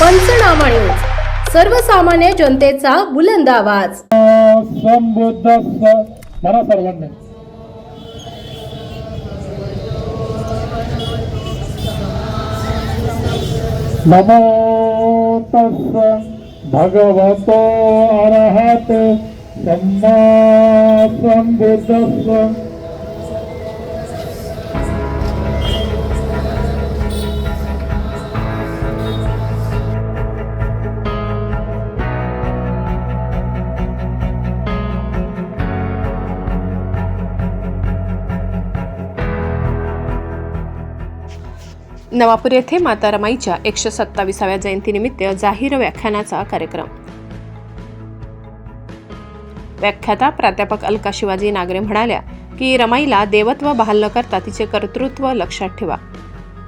पंचनामा न्यूज. सर्वसामान्य जनतेचा बुलंद आवाज. संबुद्ध मला सर्वांनी. नमो तस् भगवतो अरहत. सम्मा संबुद्धस्स नवापूर येथे माता रमाईच्या एकशे सत्ताविसाव्या जयंतीनिमित्त जाहीर व्याख्यानाचा कार्यक्रम. व्याख्याता प्राध्यापक अलका शिवाजी नागरे म्हणाल्या की रमाईला देवत्व बहाल न करता तिचे कर्तृत्व लक्षात ठेवा.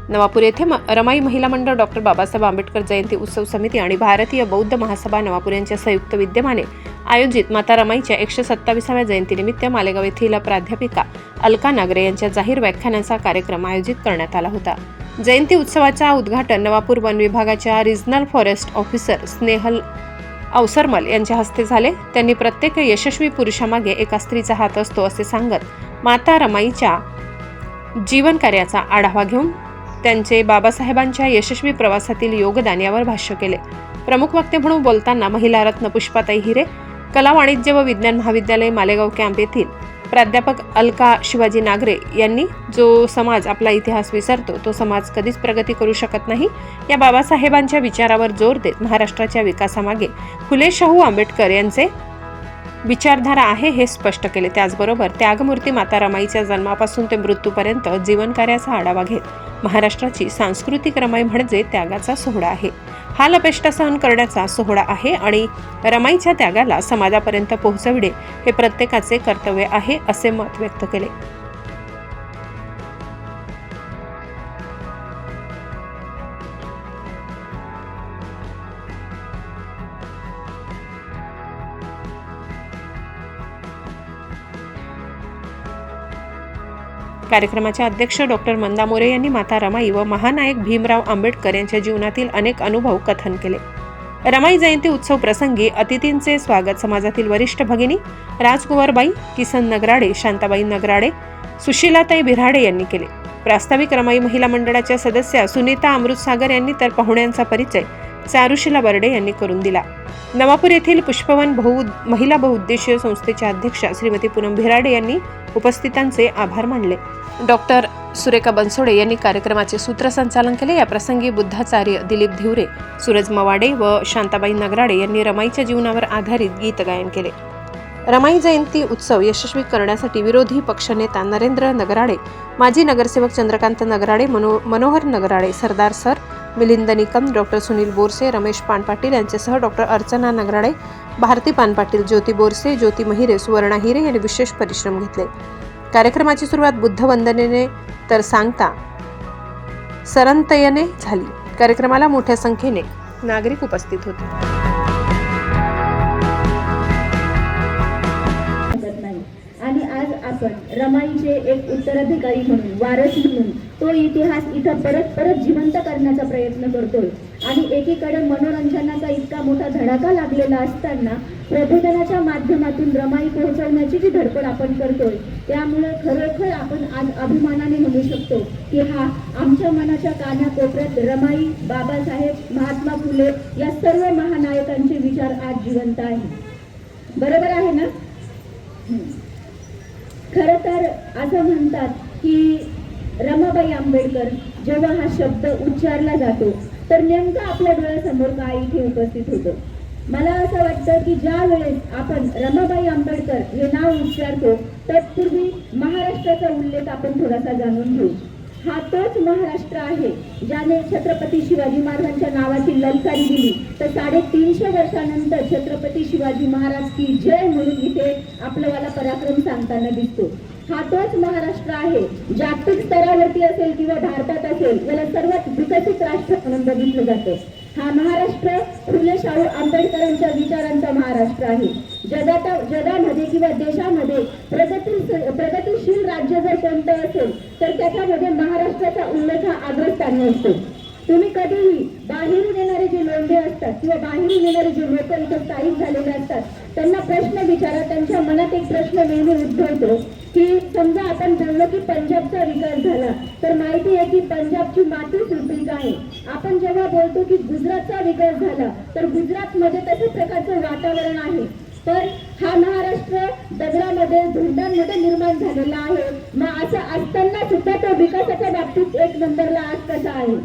नवापूर येथे रमाई महिला मंडळ डॉक्टर बाबासाहेब आंबेडकर जयंती उत्सव समिती आणि भारतीय बौद्ध महासभा नवापूर यांच्या संयुक्त विद्यमाने आयोजित माता रमाईच्या एकशे सत्तावीसाव्या जयंतीनिमित्त मालेगाव येथील प्राध्यापिका अलका नागरे यांच्या जाहीर व्याख्यानाचा कार्यक्रम आयोजित करण्यात आला होता. जयंती उत्सवाचा उद्घाटन नवापूर वन विभागाच्या regional forest officer Snehal Awasarmal यांच्या हस्ते झाले. त्यांनी प्रत्येक यशस्वी पुरुषामागे एका स्त्रीचा हात असतो असे सांगत माता रमाईच्या जीवन कार्याचा आढावा घेऊन त्यांचे बाबासाहेबांच्या यशस्वी प्रवासातील योगदान यावर भाष्य केले. प्रमुख वक्ते म्हणून बोलताना महिला रत्न पुष्पाताई हिरे कला वाणिज्य व विज्ञान महाविद्यालय मालेगाव कॅम्प येथील प्राध्यापक अलका शिवाजी नागरे यांनी जो समाज आपला इतिहास विसरतो तो समाज कधीच प्रगती करू शकत नाही. या बाबासाहेबांच्या विचारावर जोर देत महाराष्ट्राच्या विकासामागे फुले शाहू आंबेडकर यांचे विचारधारा आहे हे स्पष्ट केले. त्याचबरोबर त्यागमूर्ती माता रमाईच्या जन्मापासून ते मृत्यूपर्यंत जीवनकार्याचा आढावा घेत महाराष्ट्राची सांस्कृतिक रमाई म्हणजे त्यागाचा सोहळा आहे. हा लपेष्टा सहन करण्याचा सोहळा आहे आणि रमाईच्या त्यागाला समाजापर्यंत पोहोचविणे हे प्रत्येकाचे कर्तव्य आहे असे मत व्यक्त केले. कार्यक्रमाचे अध्यक्ष डॉक्टर मंदा मोरे यांनी माता रमाई व महानायक भीमराव आंबेडकर यांच्या जीवनातील अनेक अनुभव कथन केले. रमाई जयंती उत्सव प्रसंगी अतिथींचे स्वागत. समाजातील वरिष्ठ भगिनी राजकुंवरबाई किसन नगराडे शांताबाई नगराडे सुशीलाताई बिराडे यांनी केले. प्रास्ताविक रमाई महिला मंडळाच्या सदस्या सुनीता अमृतसागर यांनी तर पाहुण्यांचा परिचय चारुशिला बर्डे यांनी करून दिला. नवापूर येथील पुष्पवन बहु महिला बहुउद्देशीय संस्थेच्या अध्यक्षा श्रीमती पूनम भिराडे यांनी उपस्थितांचे आभार मानले. डॉक्टर सुरेखा बनसोडे यांनी कार्यक्रमाचे सूत्रसंचालन केले. या प्रसंगी बुद्धाचार्य दिलीप धिवरे सूरज मवाडे व शांताबाई नगराडे यांनी रमाईच्या जीवनावर आधारित गीत गायन केले. रमाई जयंती उत्सव यशस्वी करण्यासाठी विरोधी पक्षनेता नरेंद्र नगराडे माजी नगरसेवक चंद्रकांत नगराडे मनो मनोहर नगराडे सरदार सर मिलिंद निकम डॉक्टर सुनील बोरसे रमेश पानपाटील यांच्यासह डॉक्टर अर्चना नगराडे भारती पानपाटील ज्योती बोरसे ज्योती महिरे सुवर्णा हिरे यांनी विशेष परिश्रम घेतले. कार्यक्रमाची सुरुवात बुद्धवंदनेने तर सांगता सरंतयने झाली. कार्यक्रमाला मोठ्या संख्येने नागरिक उपस्थित होते. आणि आज आपण रमाईचे एक उत्तराधिकारी म्हणून वारस म्हणून तो इतिहास इथं परत परत जिवंत करण्याचा प्रयत्न करतोय. आणि एकीकडे मनोरंजनाचा इतका मोठा धडाका लागलेला असताना प्रबोधनाच्या माध्यमातून रमाई पोहोचवण्याची जी धडपड आपण करतोय त्यामुळे खरोखर आपण आज अभिमानाने म्हणू शकतो की हा आमच्या मनाच्या कानाकोपऱ्यात रमाई बाबासाहेब महात्मा फुले या सर्व महानायकांचे विचार आज जिवंत आहे बरोबर आहे ना? खर तर असं म्हणतात की रमाबाई आंबेडकर जेव्हा हा शब्द उच्चारला जातो तर नेमकं आपल्या डोळ्यासमोर काय इथे उपस्थित होतं? मला असं वाटतं की ज्या वेळेस आपण रमाबाई आंबेडकर हे नाव उच्चारतो तत्पूर्वी महाराष्ट्राचा उल्लेख आपण थोडासा जाणून घेऊ. हा तोच महाराष्ट्र आहे ज्याने छत्रपती शिवाजी महाराजांच्या नावाची ललकारी दिली. तर साडेतीनशे वर्षानंतर छत्रपती शिवाजी महाराज की जय म्हणून इथे आपल्याला पराक्रम सांगताना दिसतो. हा तोच महाराष्ट्र आहे. जागतिक स्तरावरती असेल किंवा भारतात असेल याला सर्वात विकसित राष्ट्र म्हणून बघितलं जातं. हा महाराष्ट्र फुले शाहू आंबेडकरांच्या विचारांचा महाराष्ट्र आहे. जगाता जगामध्ये किंवा देशामध्ये प्रगती प्रगतीशील राज्य जर कोणतं असेल तर त्याच्यामध्ये महाराष्ट्राचा उल्लेख हा अग्रस्थानी असतो. तुम्ही कधीही बाहेरून येणारे जे लोंढे असतात किंवा बाहेरून येणारे जे लोक इथे स्थायिक झालेले असतात त्यांना प्रश्न विचारा त्यांच्या मनात एक प्रश्न नेहमी उद्भवतो. की समजा आपण बोललो की पंजाबचा विकास झाला तर माहिती आहे की पंजाबची माती सुपीक आहे. आपण जेव्हा बोलतो की गुजरातचा विकास झाला तर गुजरातमध्ये तशाच प्रकारचं वातावरण आहे. तर हा महाराष्ट्र दगडामध्ये धुंडांमध्ये निर्माण झालेला आहे. मग असं असताना सुद्धा तो विकासाच्या बाबतीत एक नंबरला आज कसा आहे?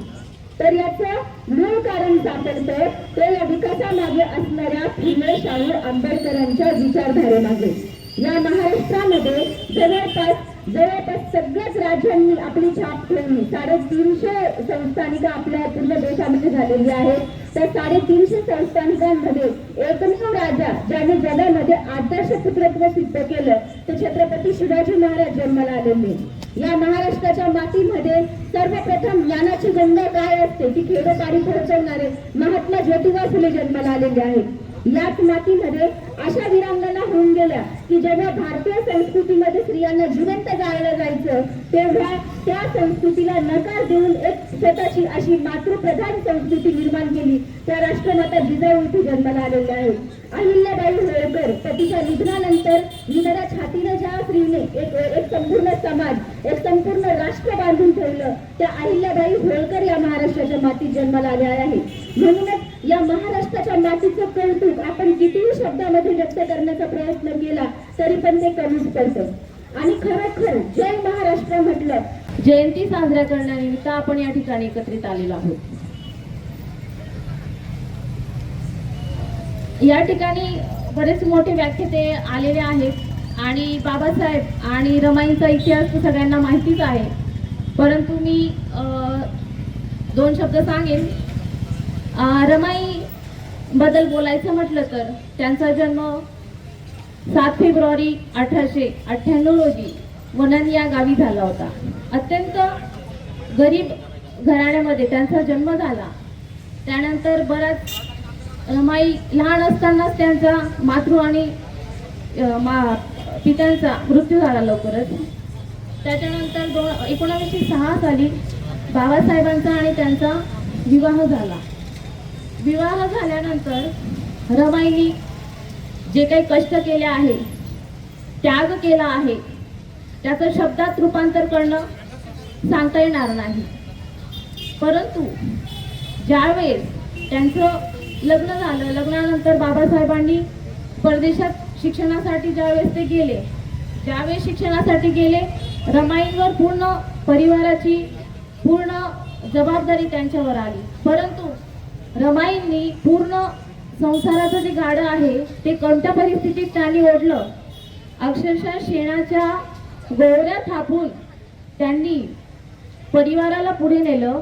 तर याचं मूळ कारण सापडतं ते या विकासामागे असणाऱ्या फुले शाहू आंबेडकरांच्या विचारधारेमागे. या महाराष्ट्रामध्ये जवळपास जवळपास सगळ्याच राज्यांनी आपली छाप ठेवली. साडेतीनशे संस्थानिका आपल्या पूर्ण देशामध्ये झालेली आहे तर साडेतीनशे संस्थानिकांमध्ये एकमेव राजा ज्याने जगामध्ये आदर्श पुत्रत्व सिद्ध केलं ते छत्रपती शिवाजी महाराज जन्माला आलेले. या महाराष्ट्राच्या मातीमध्ये सर्वप्रथम ज्ञानाची गंगा काय असते ती खेडोपाडी पोहोचवणारे महात्मा ज्योतिबा फुले जन्माला आलेले आहेत. याच मातीमध्ये अशा विरांगना होऊन गेल्या की जेव्हा भारतीय संस्कृतीमध्ये स्त्रियांना जिवंत गायला जायचं तेव्हा त्या संस्कृतीला नकार देऊन एक स्वतःची अशी मातृप्रधान संस्कृती निर्माण केली. त्या राष्ट्रमाता जिजाऊ इथे जन्माला आलेल्या आहेत. अहिल्याबाई होळकर पतीच्या निधनानंतर निधना छातीने ज्या स्त्रीने एक एक संपूर्ण समाज एक संपूर्ण राष्ट्र बांधून ठेवलं त्या अहिल्याबाई होळकर या महाराष्ट्राच्या मातीत जन्माला आल्या आहेत. म्हणूनच या महाराष्ट्राच्या मातीचं कौतुक आपण कितीही शब्दामध्ये व्यक्त करण्याचा प्रयत्न केला तरी पण ते कमीच पडतं. आणि खरोखर जय महाराष्ट्र म्हटलं जयंती साजऱ्या करण्यानिमित्त आपण या ठिकाणी एकत्रित आलेलो आहोत. या ठिकाणी बरेच मोठे व्याख्याते आलेले आहेत. आणि बाबासाहेब आणि रमाईंचा इतिहास सगळ्यांना माहितीच आहे. परंतु मी दोन शब्द सांगेन. रमाई बद्दल बोलायचं म्हटलं तर त्यांचा जन्म सात फेब्रुवारी अठराशे अठ्ठ्याण्णव रोजी वनन या गावी झाला होता. अत्यंत गरीब घराण्यामध्ये त्यांचा जन्म झाला. त्यानंतर बराच रमाई लहान असतानाच त्यांचा मातृ आणि मा पित्यांचा मृत्यू झाला लवकरच. त्याच्यानंतर दोन एकोणावीसशे सहा साली बाबासाहेबांचा आणि त्यांचा विवाह झाला. विवाह झाल्यानंतर रमाईनी जे काही कष्ट केले आहे त्याग केला आहे त्याचं शब्दात रूपांतर करणं सांगता येणार नाही. परंतु ज्यावेळेस त्यांचं लग्न झालं लग्नानंतर बाबासाहेबांनी परदेशात शिक्षणासाठी ज्यावेळेस ते गेले ज्यावेळेस शिक्षणासाठी गेले रमाईंवर पूर्ण परिवाराची पूर्ण जबाबदारी त्यांच्यावर आली. परंतु रमाईंनी पूर्ण संसाराचं जे गाडं आहे ते कोणत्या परिस्थितीत त्यांनी ओढलं? अक्षरशः शेणाच्या गोवऱ्या थापून त्यांनी परिवाराला पुढे नेलं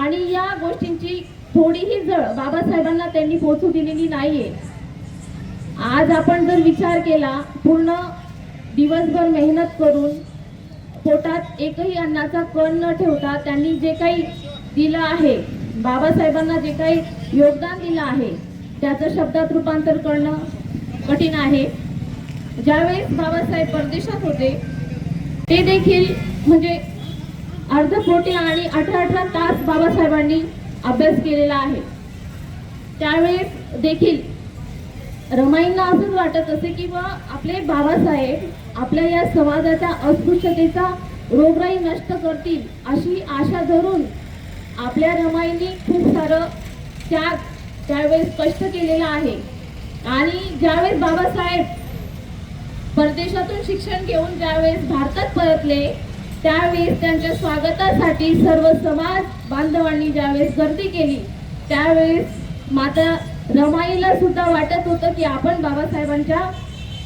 आणि या गोष्टींची थोडीही जळ बाबासाहेबांना त्यांनी पोचू दिलेली नाहीये. आज आपण जर विचार केला पूर्ण दिवसभर मेहनत करून पोटात एकही अन्नाचा कण न ठेवता त्यांनी जे काही दिलं आहे बाबासाहेबांना जे काही योगदान दिलं आहे त्याचं शब्दात रूपांतर करणं कठीण आहे. ज्यावेळेस बाबासाहेब परदेशात होते ते देखील म्हणजे अर्धपोटे आणि अठरा अठरा तास बाबासाहेबांनी अभ्यास केलेला आहे. त्यावेळेस देखील रमाईंना असंच वाटत असे की बा आपले बाबासाहेब आपल्या या समाजाच्या अस्पृश्यतेचा रोगराई नष्ट करतील अशी आशा धरून आपल्या रमाईंनी खूप सारं त्याग त्यावेळेस कष्ट केलेलं आहे. आणि ज्यावेळेस बाबासाहेब परदेशातून शिक्षण घेऊन ज्यावेळेस भारतात परतले त्यावेळेस त्यांच्या स्वागतासाठी सर्व समाज बांधवांनी ज्यावेळेस गर्दी केली त्यावेळेस माता रमाईला सुद्धा वाटत होतं की आपण बाबासाहेबांच्या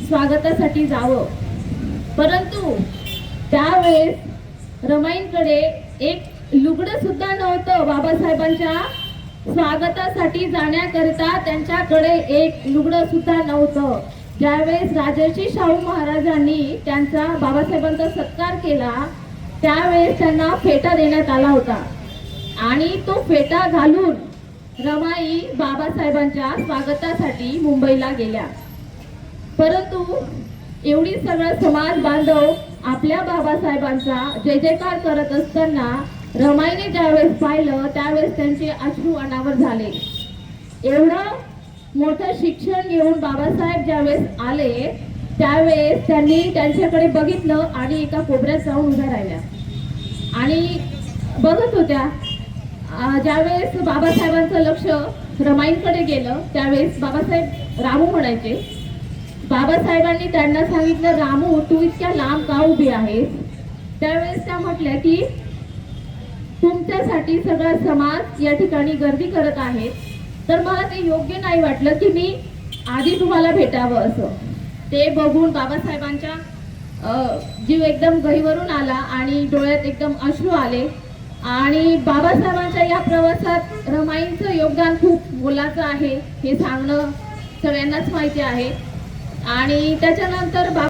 स्वागतासाठी जावं. परंतु त्यावेळेस रमाईंकडे एक लुगडं सुद्धा नव्हतं. बाबासाहेबांच्या स्वागतासाठी जाण्याकरिता त्यांच्याकडे एक लुगडं सुद्धा नव्हतं. ज्यावेळेस राजर्षी शाहू महाराजांनी त्यांचा बाबासाहेबांचा सत्कार केला त्यावेळेस त्यांना फेटा देण्यात आला होता. आणि तो फेटा घालून रमाई बाबासाहेबांच्या स्वागतासाठी मुंबईला गेल्या. परंतु एवढी सगळं समाज बांधव आपल्या बाबासाहेबांचा जय जयकार करत असताना रमाईने ज्यावेळेस पाहिलं त्यावेळेस त्यांचे अश्रू अनावर झाले. एवढं मोठं शिक्षण घेऊन बाबासाहेब ज्यावेळेस आले त्यावेळेस त्यांनी त्यांच्याकडे बघितलं आणि एका कोपऱ्यात जाऊन उभ्या राहिल्या. आणि बघत होत्या ज्यावेळेस बाबासाहेबांचं लक्ष रमाईंकडे गेलं त्यावेळेस बाबासाहेब रामू म्हणायचे बाबासाहेबांनी त्यांना सांगितलं रामू तू इतक्या लांब का उभी आहेस? त्यावेळेस त्या म्हटल्या की तुमच्यासाठी सगळा समाज या ठिकाणी गर्दी करत आहे. तर मला ते योग्य नाही वाटलं की मी आधी तुम्हाला भेटावं असं. ते बघून बाबासाहेबांच्या जीव एकदम गहीवरून आला आणि डोळ्यात एकदम अश्रू आले. आणि बाबासाहेबांच्या या प्रवासात रमाईंचं योगदान खूप मोलाचं आहे हे सांगणं सगळ्यांनाच माहिती आहे. आणि त्याच्यानंतर बाबा